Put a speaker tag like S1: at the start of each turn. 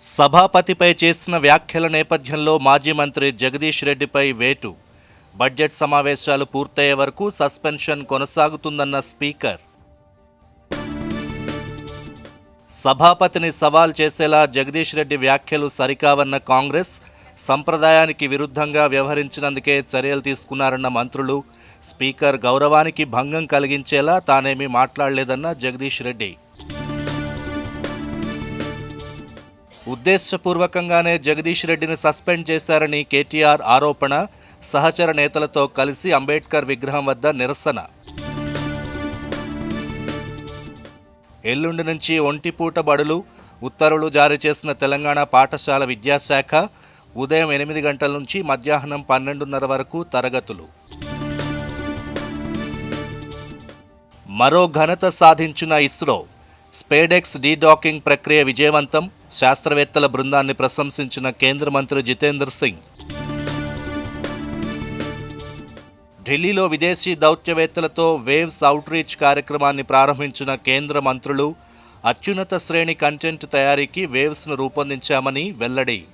S1: సభాపతిపై చేసిన వ్యాఖ్యల నేపథ్యంలో మాజీ మంత్రి జగదీష్ రెడ్డిపై వేటు. బడ్జెట్ సమావేశాలు పూర్తయ్యే వరకు సస్పెన్షన్ కొనసాగుతుందన్న స్పీకర్. సభాపతిని సవాల్ చేసేలా జగదీష్ రెడ్డి వ్యాఖ్యలు సరికావన్న కాంగ్రెస్ సంప్రదాయానికి విరుద్ధంగా వ్యవహరించినందుకే చర్యలు తీసుకున్నారన్న మంత్రులు. స్పీకర్ గౌరవానికి భంగం కలిగించేలా తానేమీ మాట్లాడలేదన్న జగదీష్ రెడ్డి. ఉద్దేశపూర్వకంగానే జగదీష్ రెడ్డిని సస్పెండ్ చేశారని కేటీఆర్ ఆరోపణ. సహచర నేతలతో కలిసి అంబేద్కర్ విగ్రహం వద్ద నిరసన. ఎల్లుండి నుంచి ఒంటిపూట బడులు ఉత్తర్వులు జారీ చేసిన తెలంగాణ పాఠశాల విద్యాశాఖ ఉదయం ఎనిమిది గంటల నుంచి మధ్యాహ్నం పన్నెండున్నర వరకు తరగతులు. మరో ఘనత సాధించిన ఇస్రో. స్పేడెక్స్ డీడాకింగ్ ప్రక్రియ విజయవంతం. శాస్త్రవేత్తల బృందాన్ని ప్రశంసించిన కేంద్ర మంత్రి జితేంద్ర సింగ్. ఢిల్లీలో విదేశీ దౌత్యవేత్తలతో వేవ్స్ అవుట్రీచ్ కార్యక్రమాన్ని ప్రారంభించిన కేంద్ర మంత్రులు అత్యున్నత శ్రేణి కంటెంట్ తయారీకి వేవ్స్ను రూపొందించామని వెల్లడి.